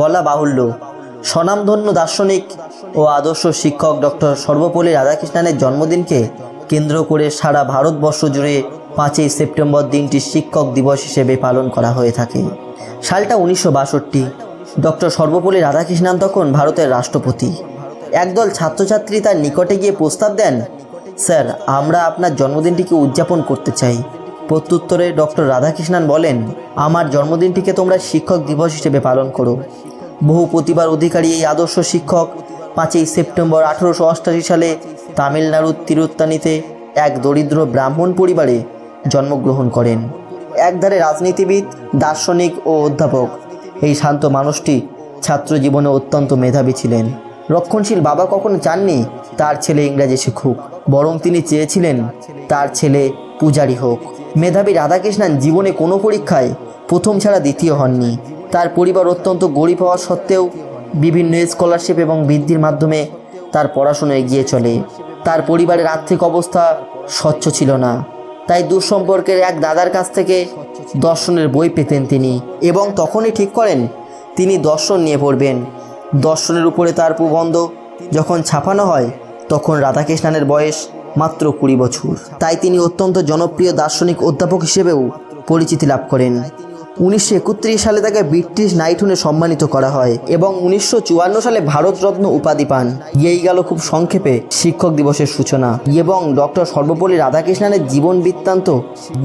বলা বাহুল্য। স্বনামধন্য দার্শনিক ও আদর্শ শিক্ষক ডক্টর সর্বপল্লী রাধাকৃষ্ণনের জন্মদিনকে কেন্দ্র করে সারা ভারতবর্ষ জুড়ে পাঁচই সেপ্টেম্বর দিনটি শিক্ষক দিবস হিসেবে পালন করা হয়ে থাকে। সালটা উনিশশো বাষট্টি। ডক্টর সর্বপল্লী রাধাকৃষ্ণন তখন ভারতের রাষ্ট্রপতি। একদল ছাত্রছাত্রী তার নিকটে গিয়ে প্রস্তাব দেন, স্যার, আমরা আপনার জন্মদিনটিকে উদযাপন করতে চাই। প্রত্যুত্তরে ডক্টর রাধাকৃষ্ণন বলেন, আমার জন্মদিনটিকে তোমরা শিক্ষক দিবস হিসেবে পালন করো। বহু প্রতিভার অধিকারী এই আদর্শ শিক্ষক পাঁচই সেপ্টেম্বর আঠেরোশো অষ্টাশি সালে তামিলনাড়ুর তিরুত্তানিতে এক দরিদ্র ব্রাহ্মণ পরিবারে জন্মগ্রহণ করেন। একধারে রাজনীতিবিদ, দার্শনিক ও অধ্যাপক। এই শান্ত মানুষটি ছাত্র জীবনে অত্যন্ত মেধাবী ছিলেন। রক্ষণশীল বাবা কখনো চাননি, তার ছেলে ইংরাজি শিখুক। বরং তিনি চেয়েছিলেন, তার ছেলে পূজারি হোক। মেধাবী রাধাকৃষ্ণন জীবনে কোনো পরীক্ষায় প্রথম ছাড়া দ্বিতীয় হননি। তার পরিবার অত্যন্ত গরিব হওয়া সত্ত্বেও বিভিন্ন স্কলারশিপ এবং বৃদ্ধির মাধ্যমে তার পড়াশুনো এগিয়ে চলে। তার পরিবারের আর্থিক অবস্থা স্বচ্ছ ছিল না। তাই দুঃসম্পর্কের এক দাদার কাছ থেকে দর্শনের বই পেতেন তিনি এবং তখনই ঠিক করেন, তিনি দর্শন নিয়ে পড়বেন। দর্শনের উপরে তার প্রবন্ধ যখন ছাপানো হয়, তখন রাধাকৃষ্ণনের বয়স মাত্র কুড়ি বছর। তাই তিনি অত্যন্ত জনপ্রিয় দার্শনিক অধ্যাপক হিসেবেও পরিচিতি লাভ করেন। উনিশশো একত্রিশ সালে তাকে ব্রিটিশ নাইটুনে সম্মানিত করা হয় এবং উনিশশো চুয়ান্ন সালে ভারতরত্ন উপাধি পান। এই গেল খুব সংক্ষেপে শিক্ষক দিবসের সূচনা এবং ডক্টর সর্বপল্লী রাধাকৃষ্ণনের জীবন বৃত্তান্ত।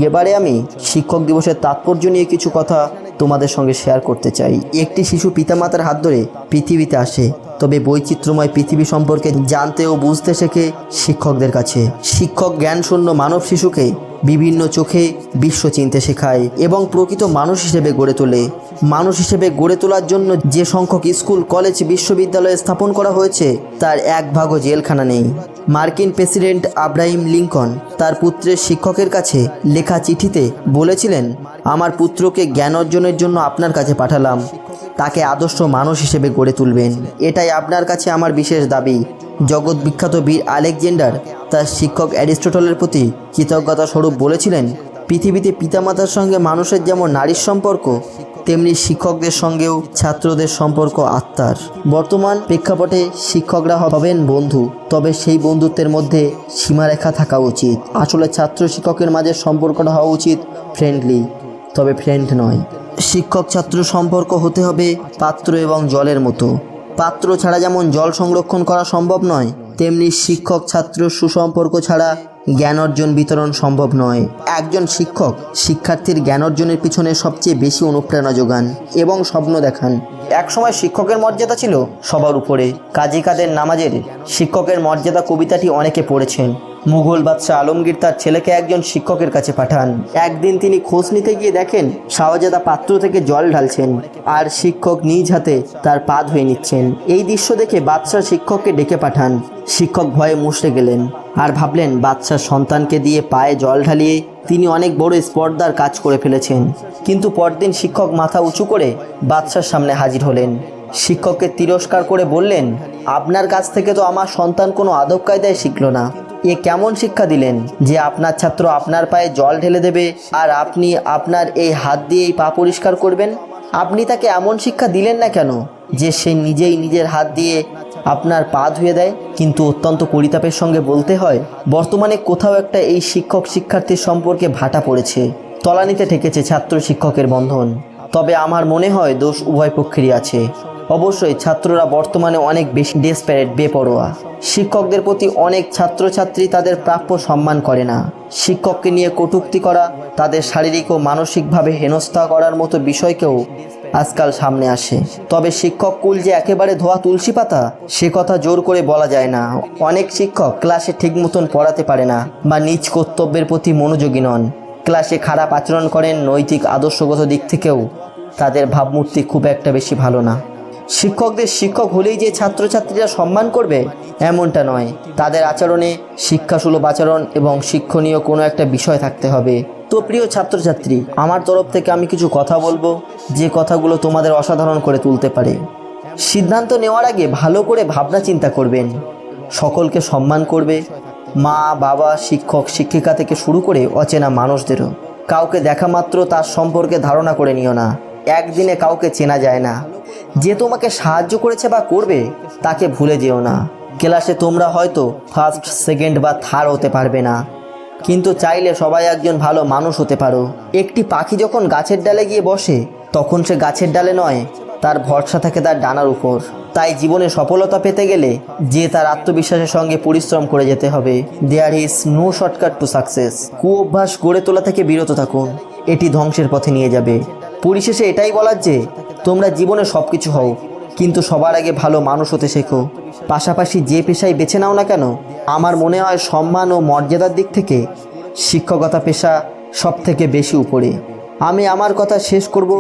এবারে আমি শিক্ষক দিবসের তাৎপর্য নিয়ে কিছু কথা তোমাদের সঙ্গে শেয়ার করতে চাই। একটি শিশু পিতামাতার হাত ধরে পৃথিবীতে আসে। তবে বৈচিত্র্যময় পৃথিবী সম্পর্কে জানতে ও বুঝতে শেখে শিক্ষকদের কাছে। শিক্ষক জ্ঞানশূন্য মানব শিশুকে বিভিন্ন চোখে বিশ্ব চিনতে শেখায় এবং প্রকৃত মানুষ হিসেবে গড়ে তোলে। মানুষ হিসেবে গড়ে তোলার জন্য যে সংখ্যক স্কুল, কলেজ, বিশ্ববিদ্যালয় স্থাপন করা হয়েছে, তার এক ভাগও জেলখানা নেই। মার্কিন প্রেসিডেন্ট আব্রাহিম লিঙ্কন তার পুত্রের শিক্ষকের কাছে লেখা চিঠিতে বলেছিলেন, আমার পুত্রকে জ্ঞান অর্জনের জন্য আপনার কাছে পাঠালাম। তাকে আদর্শ মানুষ হিসেবে গড়ে তুলবেন। এটাই আপনার কাছে আমার বিশেষ দাবি। জগৎ বিখ্যাত বীর আলেকজেন্ডার তার শিক্ষক অ্যারিস্টটলের প্রতি কৃতজ্ঞতা স্বরূপ বলেছিলেন, পৃথিবীতে পিতামাতার সঙ্গে মানুষের যেমন নারীর সম্পর্ক, তেমনি শিক্ষকদের সঙ্গেও ছাত্রদের সম্পর্ক আত্মার। বর্তমান প্রেক্ষাপটে শিক্ষকরা হবেন বন্ধু, তবে সেই বন্ধুত্বের মধ্যে সীমারেখা থাকা উচিত। আসলে ছাত্র শিক্ষকের মাঝে সম্পর্কটা হওয়া উচিত ফ্রেন্ডলি তবে ফ্রেন্ড নয়। শিক্ষক ছাত্র সম্পর্ক হতে হবে পাত্র এবং জলের মতো। পাত্র ছাড়া যেমন জল সংরক্ষণ করা সম্ভব নয়, তেমনি শিক্ষক ছাত্র সুসম্পর্ক ছাড়া জ্ঞান অর্জন বিতরণ সম্ভব নয়। একজন শিক্ষক শিক্ষার্থীর জ্ঞান অর্জনের পিছনে সবচেয়ে বেশি অনুপ্রেরণা যোগান এবং স্বপ্ন দেখান। একসময় শিক্ষকের মর্যাদা ছিল সবার উপরে। কাজী কাদের নামাজের শিক্ষকের মর্যাদা কবিতাটি অনেকে পড়েছেন। মুঘল বাদশাহ আলমগীর তার ছেলেকে একজন শিক্ষকের কাছে পাঠান। একদিন তিনি খোঁজ নিতে গিয়ে দেখেন শাহজাদা পাত্র থেকে জল ঢালছেন আর শিক্ষক নিজ হাতে তার পা ধুয়ে নিচ্ছেন। এই দৃশ্য দেখে বাদশাহ শিক্ষককে ডেকে পাঠান। শিক্ষক ভয়ে মুষড়ে গেলেন আর ভাবলেন, বাদশাহ সন্তানকে দিয়ে পায়ে জল ঢালিয়ে তিনি অনেক বড় স্পর্ধার কাজ করে ফেলেছেন। কিন্তু পরদিন শিক্ষক মাথা উঁচু করে বাদশার সামনে হাজির হলেন। শিক্ষককে তিরস্কার করে বললেন, আপনার কাছ থেকে তো আমার সন্তান কোনো আদব কায়দায় শিখলো না। এ কেমন শিক্ষা দিলেন? যে আপনার ছাত্র আপনার পায়ে জল ঢেলে দেবে আর আপনি আপনার এই হাত দিয়ে এই পা পরিষ্কার করবেন? আপনি তাকে এমন শিক্ষা দিলেন না কেন যে সে নিজেই নিজের হাত দিয়ে আপনার পা ধুয়ে দেয়? কিন্তু অত্যন্ত পরিতাপের সঙ্গে বলতে হয়, বর্তমানে কোথাও একটা এই শিক্ষক শিক্ষার্থীর সম্পর্কে ভাটা পড়েছে। তলানিতে ঠেকেছে ছাত্র শিক্ষকের বন্ধন। তবে আমার মনে হয় দোষ উভয় পক্ষেরই আছে। অবশ্যই ছাত্ররা বর্তমানে অনেক বেশি ডেসপ্যারেট বেপরোয়া। শিক্ষকদের প্রতি অনেক ছাত্রছাত্রী তাদের প্রাপ্য সম্মান করে না। শিক্ষককে নিয়ে কটূক্তি করা, তাদের শারীরিক ও মানসিকভাবে হেনস্থা করার মতো বিষয়কেও আজকাল সামনে আসে। তবে শিক্ষক কুল যে একেবারে ধোয়া তুলসী পাতা, সে কথা জোর করে বলা যায় না। অনেক শিক্ষক ক্লাসে ঠিক মতন পড়াতে পারে না বা নিজ কর্তব্যের প্রতি মনোযোগী নন। ক্লাসে খারাপ আচরণ করেন নৈতিক আদর্শগত দিক থেকেও তাদের ভাবমূর্তি খুব একটা বেশি ভালো না। শিক্ষকদের শিক্ষক হলেই যে ছাত্রছাত্রীরা সম্মান করবে, এমনটা নয়। তাদের আচরণে শিক্ষাসুলভ আচরণ এবং শিক্ষণীয় কোনো একটা বিষয় থাকতে হবে। তো প্রিয় ছাত্রছাত্রী, আমার তরফ থেকে আমি কিছু কথা বলব, যে কথাগুলো তোমাদের অসাধারণ করে তুলতে পারে। সিদ্ধান্ত নেওয়ার আগে ভালো করে ভাবনা চিন্তা করবেন। সকলকে সম্মান করবে, মা, বাবা, শিক্ষক, শিক্ষিকা থেকে শুরু করে অচেনা মানুষদেরও। কাউকে দেখা মাত্র তার সম্পর্কে ধারণা করে নিও না। একদিনে কাউকে চেনা যায় না। যে তোমাকে সাহায্য করেছে বা করবে, তাকে ভুলে যেও না। ক্লাসে তোমরা হয়তো ফার্স্ট, সেকেন্ড বা থার্ড হতে পারবে না। কিন্তু চাইলে সবাই একজন ভালো মানুষ হতে পারো। একটি পাখি যখন গাছের ডালে গিয়ে বসে, তখন সে গাছের ডালে নয়, তার ভরসা থাকে তার ডানার উপর। তাই জীবনে সফলতা পেতে গেলে যে তার আত্মবিশ্বাসের সঙ্গে পরিশ্রম করে যেতে হবে। There is no shortcut to success কুঅভ্যাস গড়ে তোলা থেকে বিরত থাকুন। এটি ধ্বংসের পথে নিয়ে যাবে। পরিশেষে এটাই বলার যে তোমরা জীবনে সব কিছু হও, কিন্তু সবার আগে ভালো মানুষ হতে শেখো। পাশাপাশি যে পেশায় বেছে নাও না কেন, আমার মনে হয় সম্মান ও মর্যাদার দিক থেকে শিক্ষকতা পেশা সব থেকে বেশি উপরে। আমি আমার কথা শেষ করব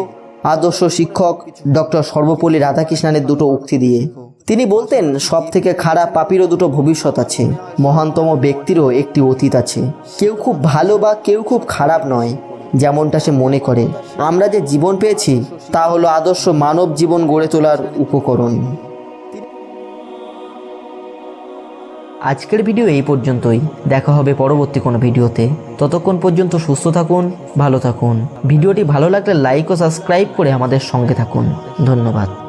আদর্শ শিক্ষক ডক্টর সর্বপল্লী রাধাকৃষ্ণনের দুটো উক্তি দিয়ে। তিনি বলতেন সব থেকে খারাপ পাপিরও দুটো ভবিষ্যৎ আছে, মহানতম ব্যক্তিরও একটি অতীত আছে। কেউ খুব ভালো বা কেউ খুব খারাপ নয়। যেমনটা সে মনে করে। আমরা যে জীবন পেয়েছি, তা হলো আদর্শ মানব জীবন গড়ে তোলার উপকরণ। আজকের ভিডিও এই পর্যন্তই। দেখা হবে পরবর্তী কোনো ভিডিওতে। ততক্ষণ পর্যন্ত সুস্থ থাকুন, ভালো থাকুন। ভিডিওটি ভালো লাগলে লাইক ও সাবস্ক্রাইব করে আমাদের সঙ্গে থাকুন। ধন্যবাদ।